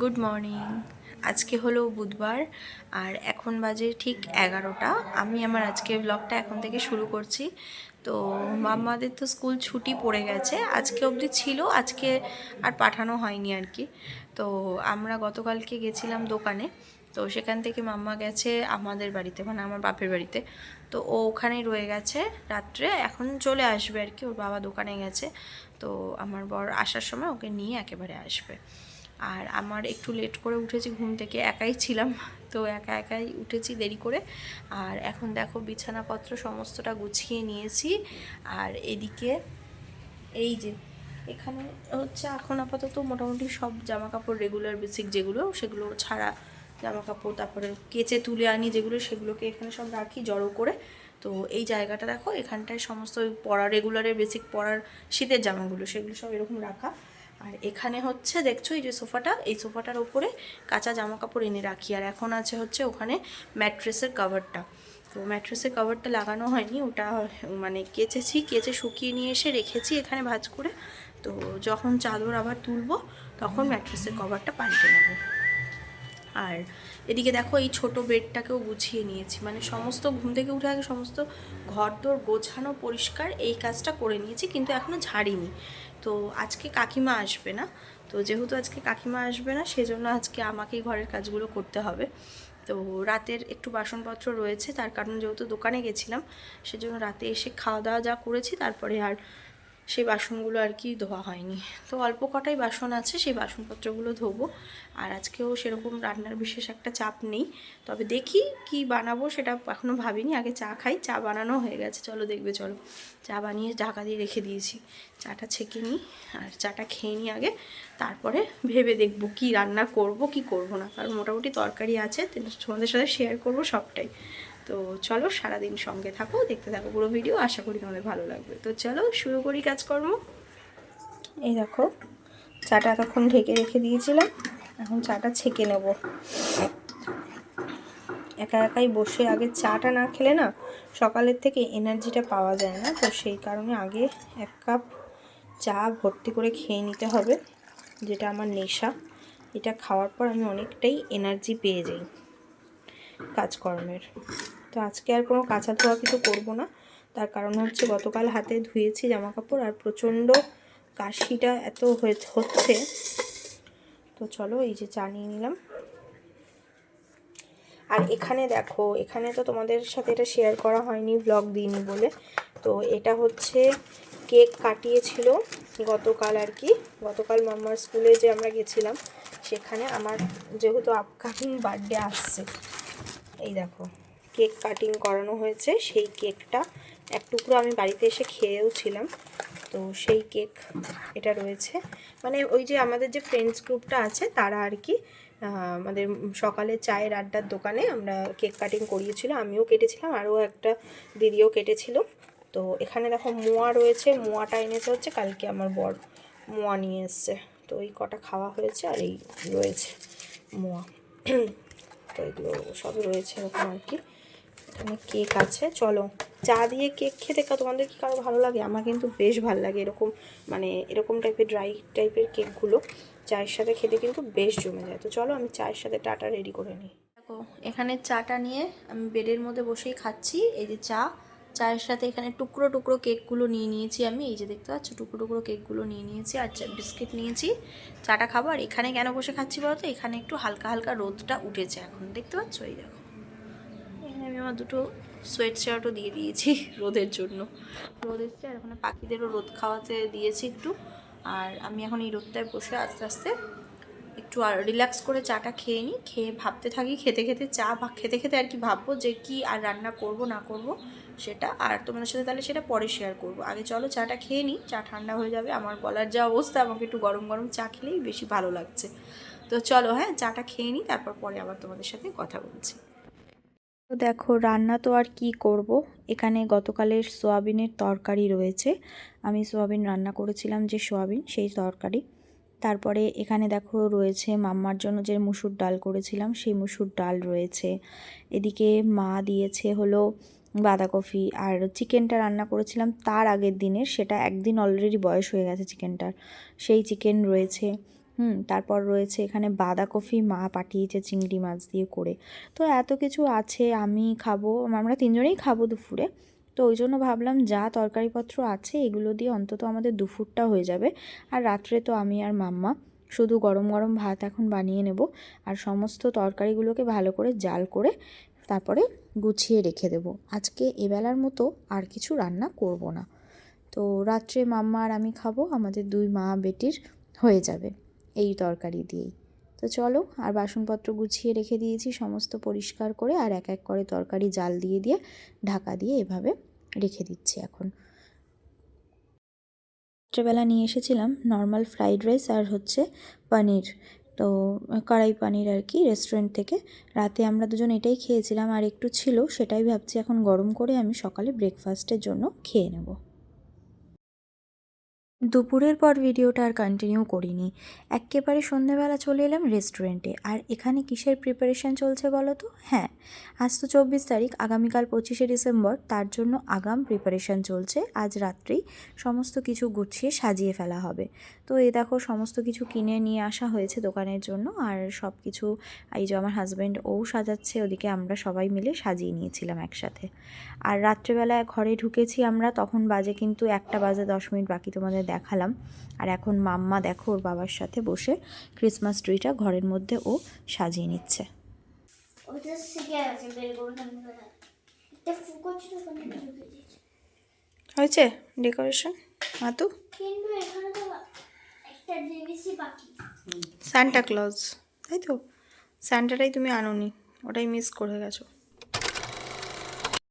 Good morning আজকে হলো বুধবার, আর এখন বাজে ঠিক এগারোটা। আমি আমার আজকে ব্লগটা এখন থেকে শুরু করছি। তো মাম্মাদের তো স্কুল ছুটি পড়ে গেছে। আজকে অবধি ছিল, আজকে আর পাঠানো হয়নি আর কি। তো আমরা গতকালকে গেছিলাম দোকানে। তো সেখান থেকে মাম্মা গেছে আমাদের বাড়িতে মানে আমার বাপের বাড়িতে। তো ও ওখানেই রয়ে গেছে রাত্রে। এখন চলে আসবে আর কি। ওর বাবা দোকানে গেছে। তো আমার বর আসার সময় ওকে নিয়ে একেবারে আসবে। আর আমার একটু লেট করে উঠেছি, ঘুম থেকে একাই ছিলাম, তো একা একাই উঠেছি দেরি করে। আর এখন দেখো বিছানাপত্র সমস্তটা গুছিয়ে নিয়েছি। আর এদিকে এই যে, এখানে হচ্ছে এখন আপাতত মোটামুটি সব জামা কাপড় রেগুলার বেসিক যেগুলো, সেগুলো ছাড়া জামা কাপড় তারপরে কেচে তুলে আনি যেগুলো, সেগুলোকে এখানে সব রাখি জড়ো করে। তো এই জায়গাটা দেখো, এখানটায় সমস্ত ওই পরা রেগুলারের বেসিক পড়ার শীতের জামাগুলো, সেগুলো সব এরকম রাখা। আর এখানে হচ্ছে, দেখছ এই যে সোফাটা, এই সোফাটার ওপরে কাঁচা জামা কাপড় এনে রাখি। আর এখন আছে হচ্ছে ওখানে ম্যাট্রেসের কাভারটা। তো ম্যাট্রেসের কাভারটা লাগানো হয়নি, ওটা মানে কেচেছি, কেচে শুকিয়ে নিয়ে এসে রেখেছি এখানে ভাজ করে। তো যখন চাদর আবার তুলবো, তখন ম্যাট্রেসের কভারটা পাল্টে নেব। আর এদিকে দেখো এই ছোট বেডটাকেও গুছিয়ে নিয়েছি। মানে সমস্ত ঘুম থেকে উঠে আগে সমস্ত ঘর দোর গোছানো পরিষ্কার এই কাজটা করে নিয়েছি, কিন্তু এখনও ঝাড়িনি। তো আজকে কাকিমা আসবে না। তো যেহেতু আজকে কাকিমা আসবে না, সেজন্য আজকে আমাকেই ঘরের কাজগুলো করতে হবে। তো রাতের একটু বাসনপত্র রয়েছে, তার কারণ যেহেতু দোকানে গেছিলাম, সেজন্য রাতে এসে খাওয়া দাওয়া যা করেছি, তারপরে আর সেই বাসনগুলো আর কি ধোয়া হয়নি। তো অল্প কটাই বাসন আছে, সেই বাসনপত্রগুলো ধোবো। আর আজকেও সেরকম রান্নার বিশেষ একটা চাপ নেই। তবে দেখি কি বানাবো সেটা এখনও ভাবিনি। আগে চা খাই, চা বানানো হয়ে গেছে। চলো দেখবে, চলো। চা বানিয়ে ঢাকা দিয়ে রেখে দিয়েছি। চাটা ছেঁকে নিই আর চাটা খেয়ে নিই আগে। তারপরে ভেবে দেখব কি রান্না করব, কি করব না। কারণ মোটামুটি তরকারি আছে, তোমাদের সাথে শেয়ার করব সবটাই। তো চলো সারাদিন সঙ্গে থাকো, দেখতে থাকো পুরো ভিডিও আশা করি তোমাদের ভালো লাগবে। তো চলো শুরু করি কাজকর্ম। এই দেখো, চাটা এতক্ষণ ঢেকে রেখে দিয়েছিলাম, এখন চাটা ছেঁকে নেব। একা একাই বসে আগে চাটা না খেলে না সকালের থেকে এনার্জিটা পাওয়া যায় না, তো সেই কারণে আগে এক কাপ চা ভর্তি করে খেয়ে নিতে হবে, যেটা আমার নেশা। এটা খাওয়ার পর আমি অনেকটাই এনার্জি পেয়ে যাই। কাজকর্মের। তো আজকে আর কোনো কাঁচা ধোয়া কিছু করব না। তার কারণ হচ্ছে গতকাল হাতে ধুয়েছি জামা কাপড় আর প্রচণ্ড কাশিটা এত হচ্ছে। তো চলো এই যে চা নিয়ে নিলাম। আর এখানে দেখো, এখানে তো তোমাদের সাথে এটা শেয়ার করা হয়নি ব্লগ দিইনি বলে। তো এটা হচ্ছে কেক কাটিয়েছিল গতকাল আর কি। গতকাল মাম্মার স্কুলে যে আমরা গেছিলাম, সেখানে আমার যেহেতু আপকামিং বার্থডে আসছে। এই দেখো, কেক কাটিং করানো হয়েছে। সেই কেকটা এক টুকরো আমি বাড়িতে এসে খেয়েও ছিলাম তো সেই কেক এটা রয়েছে। মানে ওই যে আমাদের যে ফ্রেন্ডস গ্রুপটা আছে, তারা আর কি আমাদের সকালে চায়ের আড্ডার দোকানে আমরা কেক কাটিং করিয়েছিল আমিও কেটেছিলাম, আরও একটা দিদিও কেটেছিল। তো এখানে দেখো মোয়া রয়েছে, মোয়াটা এনেছে হচ্ছে কালকে আমার বর, মোয়া নিয়ে এসছে। তো ওই কটা খাওয়া হয়েছে আর এই রয়েছে মোয়া। তো এগুলো সব রয়েছে এরকম আর কি। এখানে কেক আছে, চলো। চা দিয়ে কেক খেতে তোমাদের কি কারও ভালো লাগে? আমার কিন্তু বেশ ভালো লাগে এরকম মানে এরকম টাইপের ড্রাই টাইপের কেকগুলো। চায়ের সাথে খেতে কিন্তু বেশ জমে যায়। তো চলো আমি চায়ের সাথে টাটা রেডি করে নিই। দেখো, এখানে চাটা নিয়ে আমি বেডের মধ্যে বসেই খাচ্ছি। এই যে চা চায়ের সাথে এখানে টুকরো টুকরো কেকগুলো নিয়ে নিয়েছি আমি। এই যে দেখতে পাচ্ছ, টুকরো টুকরো কেকগুলো নিয়ে নিয়েছি আর বিস্কিট নিয়েছি। চাটা খাব। আর এখানে কেন বসে খাচ্ছি বলতো? এখানে একটু হালকা হালকা রোদটা উঠেছে এখন। দেখতে পাচ্ছ? এই দেখো। এখানে আমি আমার দুটো সোয়েট শার্টও দিয়ে দিয়েছি রোদের জন্য। রোদ এসছে আর ওখানে পাখিদেরও রোদ খাওয়াতে দিয়েছি একটু। আর আমি এখন এই রোদটায় বসে আস্তে আস্তে একটু আর রিল্যাক্স করে চাটা খেয়ে নিই। খেয়ে ভাবতে থাকি, খেতে খেতে চা বা খেতে খেতে আর কি ভাববো যে কি আর রান্না করব, না করব। সেটা আর তোমাদের সাথে তাহলে সেটা পরে শেয়ার করব। আগে চলো চাটা খেয়ে নিই, চা ঠান্ডা হয়ে যাবে, আমার গলার যা অবস্থা, আমাকে একটু গরম গরম চা খেলেই বেশি ভালো লাগছে। তো চলো হ্যাঁ চাটা খেয়ে নিই, তারপর পরে আবার তোমাদের সাথে কথা বলছি। তো দেখো, রান্না তো আর কি করব? এখানে গতকালের সোয়াবিনের তরকারি রয়েছে। আমি সোয়াবিন রান্না করেছিলাম যে সোয়াবিন, সেই তরকারি। তারপরে এখানে দেখো রয়েছে মাম্মার জন্য যে মুসুর ডাল করেছিলাম, সেই মুসুর ডাল রয়েছে। এদিকে মা দিয়েছে হলো বাঁধাকপি আর চিকেনটা রান্না করেছিলাম তার আগের দিনের, সেটা একদিন অলরেডি বয়স হয়ে গেছে চিকেনটার। সেই চিকেন রয়েছে, হুম, তারপর রয়েছে এখানে বাঁধাকপি মা পাঠিয়েছে চিংড়ি মাছ দিয়ে করে। তো এত কিছু আছে, আমি খাব, আমরা তিনজনেই খাব দুপুরে। তো ওই জন্য ভাবলাম যা তরকারিপত্র আছে এগুলো দিয়ে অন্তত আমাদের দুপুরটা হয়ে যাবে। আর রাত্রে তো আমি আর মাম্মা, শুধু গরম গরম ভাত এখন বানিয়ে নেব। আর সমস্ত তরকারিগুলোকে ভালো করে জাল করে তারপরে গুছিয়ে রেখে দেব। আজকে এবেলার মতো আর কিছু রান্না করব না। তো রাত্রে মাম্মা আর আমি খাব, আমাদের দুই মা বেটির হয়ে যাবে এই তরকারি দিয়েই। তো চলো, আর বাসনপত্র গুছিয়ে রেখে দিয়েছি, সমস্ত পরিষ্কার করে আর এক এক করে তরকারি জাল দিয়ে দিয়ে, ঢাকা দিয়ে এভাবে রেখে দিচ্ছি এখন। রাত্রেবেলা নিয়ে এসেছিলাম নর্মাল ফ্রাইড রাইস আর হচ্ছে পনির। তো কড়াই পানির আর কি রেস্টুরেন্ট থেকে। রাতে আমরা দুজন এটাই খেয়েছিলাম, আর একটু ছিল, সেটাই ভাবছি এখন গরম করে আমি সকালে ব্রেকফাস্টের জন্য খেয়ে নেব। দুপুরের পর ভিডিওটা আর কন্টিনিউ করিনি। একেবারে সন্ধেবেলা চলে এলাম রেস্টুরেন্টে আর এখানে কিসের প্রিপারেশন চলছে বলো তো? হ্যাঁ আজ তো চব্বিশ তারিখ, আগামীকাল পঁচিশে ডিসেম্বর। তার জন্য আগাম প্রিপারেশন চলছে। আজ রাত্রেই সমস্ত কিছু গুছিয়ে সাজিয়ে ফেলা হবে। তো এ দেখো, সমস্ত কিছু কিনে নিয়ে আসা হয়েছে দোকানের জন্য। আর সব কিছু এই যে আমার হাজব্যান্ড ও সাজাচ্ছে। ওদিকে আমরা সবাই মিলে সাজিয়ে নিয়েছিলাম একসাথে। আর রাত্রেবেলা ঘরে ঢুকেছি আমরা, তখন বাজে কিন্তু একটা বাজে দশ মিনিট বাকি তোমাদের দেখালাম। আর এখন মাম্মা দেখো ওর বাবার সাথে বসে ক্রিসমাস ট্রিটা ঘরের মধ্যে ও সাজিয়ে নিচ্ছে। হয়েছে ডেকোরেশন? মাতু? কিন্তু এখানে তো একটা জিনিসই বাকি। Santa Claus. তাই তো? সান্টাটাই তুমি আনোনি ওটাই মিস করে গেছো।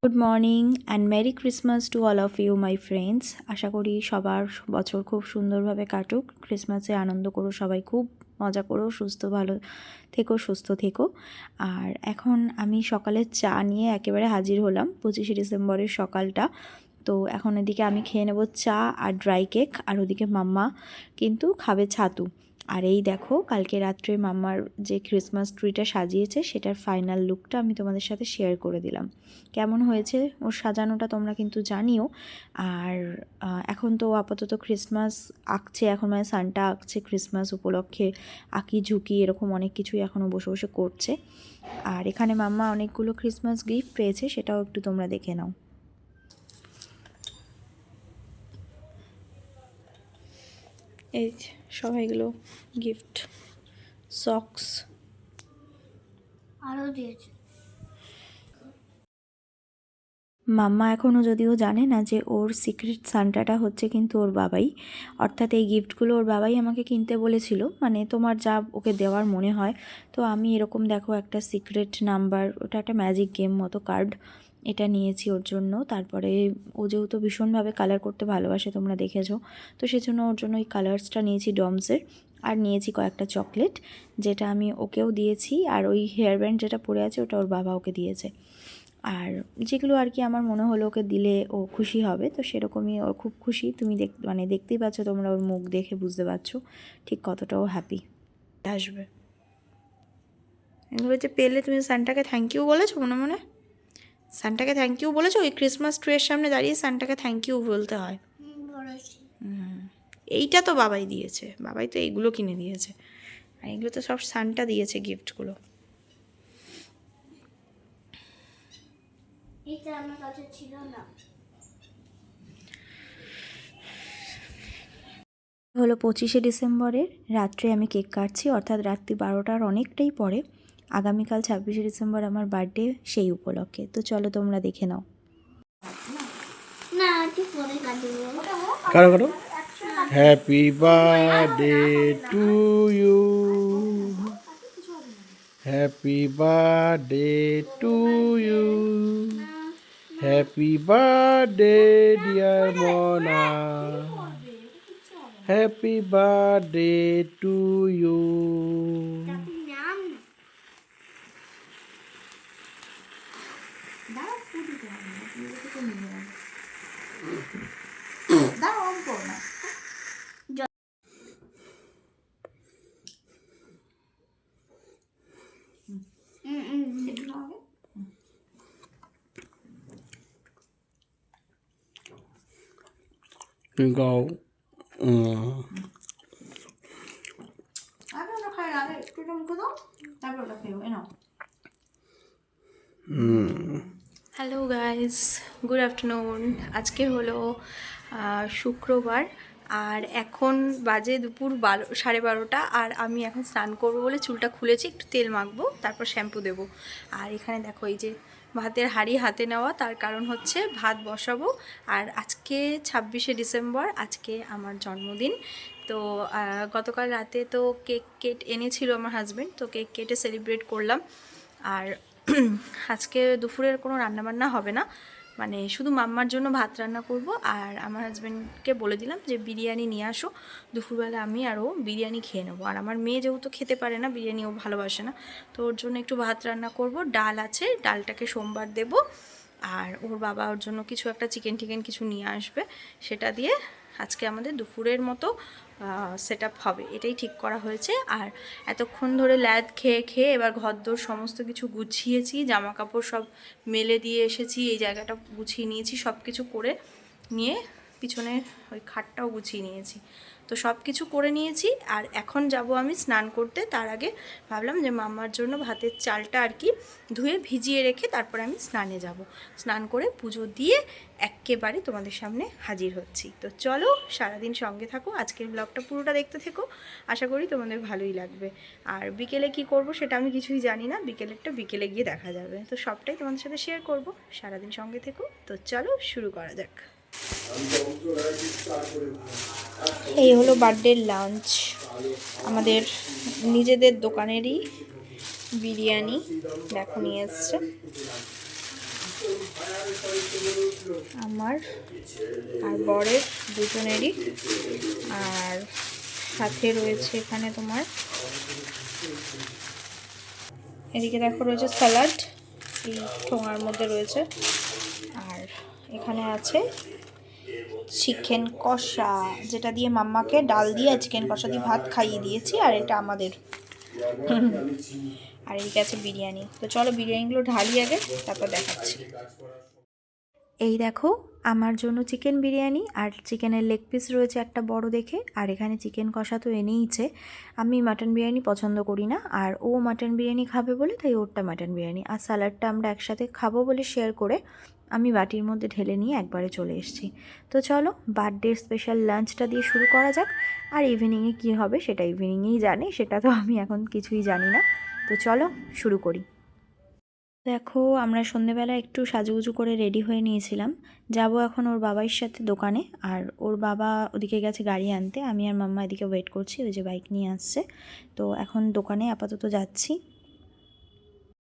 Good morning and merry Christmas to all of you my friends আশা করি সবার বছর খুব সুন্দরভাবে কাটুক। ক্রিসমাসে আনন্দ করো সবাই, খুব মজা করো, সুস্থ, ভালো থেকো, সুস্থ থেকো। আর এখন আমি সকালে চা নিয়ে একেবারে হাজির হলাম পঁচিশে ডিসেম্বরের সকালটা। তো এখন এদিকে আমি খেয়ে নেব চা আর ড্রাই কেক আর ওদিকে মাম্মা কিন্তু খাবে ছাতু। আর এই দেখো, কালকে রাত্রে মাম্মার যে ক্রিসমাস ট্রিটা সাজিয়েছে, সেটার ফাইনাল লুকটা আমি তোমাদের সাথে শেয়ার করে দিলাম। কেমন হয়েছে ওর সাজানোটা তোমরা কিন্তু জানিও। আর এখন তো আপাতত ক্রিসমাস আঁকছে, এখন মানে সানটা আঁকছে ক্রিসমাস উপলক্ষে, আঁকি ঝুঁকি এরকম অনেক কিছুই এখনও বসে বসে করছে। আর এখানে মাম্মা অনেকগুলো ক্রিসমাস গিফট পেয়েছে, সেটাও একটু তোমরা দেখে নাও। এই যে সবাইগুলো গিফট সক্স আরও দিয়েছে। মাম্মা এখনও যদিও জানে না যে ওর সিক্রেট সান্টাটা হচ্ছে কিন্তু ওর বাবাই। অর্থাৎ এই গিফটগুলো ওর বাবাই আমাকে কিনতে বলেছিল মানে তোমার যা ওকে দেওয়ার মনে হয়। তো আমি এরকম দেখো একটা সিক্রেট নাম্বার ওটা একটা ম্যাজিক গেম মতো কার্ড এটা নিয়েছি ওর জন্য। তারপরে ও যেহেতু ভীষণভাবে কালার করতে ভালোবাসে, তোমরা দেখেছ। তো সেজন্য ওর জন্য ওই কালার্সটা নিয়েছি ডমসের আর নিয়েছি কয়েকটা চকলেট যেটা আমি ওকেও দিয়েছি। আর ওই হেয়ার ব্যান্ড যেটা পরে আছে, ওটা ওর বাবা ওকে দিয়েছে। আর যেগুলো আর কি আমার মনে হলো ওকে দিলে ও খুশি হবে, তো সেরকমই ও খুব খুশি। তুমি দেখ মানে দেখতেই পাচ্ছ তোমরা ওর মুখ দেখে, বুঝতে পারছ ঠিক কতটাও হ্যাপি আসবে। এগুলো যে পেলে তুমি সানটাকে থ্যাংক ইউ বলেছ মনে মনে? সানটাকে থ্যাংক ইউ বলেছ? ওই ক্রিসমাস ট্রিয়ের সামনে দাঁড়িয়ে সানটাকে থ্যাংক ইউ বলতে হয়। হুম, বলেছি হুম। এইটা তো বাবাই দিয়েছে। বাবাই তো এইগুলো কিনে দিয়েছে। আর এগুলো তো সব সানটা দিয়েছে গিফটগুলো এটা আমার কাছে ছিল না। হলো পঁচিশে ডিসেম্বরের রাত্রে আমি কেক কাটছি অর্থাৎ রাত্রি বারোটার অনেকটাই পরে। আগামীকাল ছাব্বিশে ডিসেম্বর আমার বার্থডে সেই উপলক্ষে। তো চলো তোমরা দেখে নাও। Happy birthday to you happy birthday to you happy birthday dear Mona happy birthday to you নাম go uh, আগে একটু এটা মুখে দাও তারপর ওটা খেও এ নাও হ্যালো গাইস গুড আফটারনুন আজকে হলো শুক্রবার, আর এখন বাজে দুপুর বারো, সাড়ে বারোটা, আর আমি এখন স্নান করব বলে চুলটা খুলেছি, একটু তেল মাখবো, তারপর শ্যাম্পু দেবো। আর এখানে দেখো, এই যে ভাতের হাড়ি হাতে নেওয়া, তার কারণ হচ্ছে ভাত বসাবো। আর আজকে ছাব্বিশে ডিসেম্বর, আজকে আমার জন্মদিন। তো গতকাল রাতে তো কেক কেট এনেছিল আমার হাজব্যান্ড তো কেক কেটে সেলিব্রেট করলাম। আর আজকে দুপুরের কোনো রান্নাবান্না হবে না। মানে শুধু মাম্মার জন্য ভাত রান্না করব আর আমার হাজব্যান্ডকে বলে দিলাম যে বিরিয়ানি নিয়ে আসো। দুপুরবেলা আমি আরও বিরিয়ানি খেয়ে নেব। আর আমার মেয়ে যেহেতু খেতে পারে না, বিরিয়ানি ও ভালোবাসে না, তো ওর জন্য একটু ভাত রান্না করব। ডাল আছে, ডালটাকে সোমবার দেব। আর ওর বাবা ওর জন্য কিছু একটা চিকেন টিকেন কিছু নিয়ে আসবে। সেটা দিয়ে আজকে আমাদের দুপুরের মতো সেট হবে। এটাই ঠিক করা হয়েছে। আর এতক্ষণ ধরে ল্যাদ খেয়ে খেয়ে এবার ঘরদোর সমস্ত কিছু গুছিয়েছি জামা কাপড় সব মেলে দিয়ে এসেছি, এই জায়গাটা গুছিয়ে নিয়েছি সব কিছু করে নিয়ে পিছনে ওই খাটটাও গুছিয়ে নিয়েছি। তো সব কিছু করে নিয়েছি আর এখন যাব আমি স্নান করতে। তার আগে ভাবলাম যে মাম্মার জন্য ভাতের চালটা আর কি ধুয়ে ভিজিয়ে রেখে তারপরে আমি স্নানে যাব। স্নান করে পুজো দিয়ে একেবারে তোমাদের সামনে হাজির হচ্ছি। তো চলো সারাদিন সঙ্গে থাকো, আজকের ব্লগটা পুরোটা দেখতে থেকো। আশা করি তোমাদের ভালোই লাগবে। আর বিকেলে কি করব সেটা আমি কিছুই জানি না বিকেলেরটা বিকেলে গিয়ে দেখা যাবে। তো সবটাই তোমাদের সাথে শেয়ার করব, সারাদিন সঙ্গে থেকো। তো চলো শুরু করা যাক। এই হলো বার্থডের লাঞ্চ। আমাদের নিজেদের দোকানেরই বিরিয়ানি দেখো নিয়ে এসছে। আমার আর বরের দুজনেরই। আর সাথে রয়েছে এখানে তোমার। এদিকে দেখো রয়েছে স্যালাড। এই ঠোঙার মধ্যে রয়েছে। আর এখানে আছে চিকেন কষা, যেটা দিয়ে মাম্মাকে ডাল দিয়ে চিকেন কষা দিয়ে ভাত খাইয়ে দিয়েছি, আর এটা আমাদের। আর এদিকে আছে বিরিয়ানি। তো চলো বিরিয়ানিগুলো ঢালি আগে, তারপর দেখাচ্ছি। এই দেখো, আমার জন্য চিকেন বিরিয়ানি, আর চিকেনের লেগ পিস রয়েছে একটা বড় দেখে, আর এখানে চিকেন কষা তো এনেইছে। আমি মাটন বিরিয়ানি পছন্দ করি না, আর ও মাটন বিরিয়ানি খাবে বলে, তাই ওরটা মাটন বিরিয়ানি। আর স্যালাডটা আমরা একসাথে খাব বলে শেয়ার করে আমি বাটির মধ্যে ঢেলে নিয়ে একবারে চলে এসেছি। তো চলো বার্থডে স্পেশাল লাঞ্চটা দিয়ে শুরু করা যাক। আর ইভিনিংয়ে কী হবে সেটা ইভিনিংয়েই জানি, সেটা তো আমি এখন কিছুই জানি না। তো চলো, শুরু করি। দেখো, আমরা সন্ধেবেলা একটু সাজুগুজু করে রেডি হয়ে নিয়েছিলাম। যাব এখন ওর বাবার সাথে দোকানে, আর ওর বাবা ওদিকে গেছে গাড়ি আনতে। আমি আর মাম্মা এদিকে ওয়েট করছি, ওই যে বাইক নিয়ে আসছে। তো এখন দোকানে আপাতত যাচ্ছি।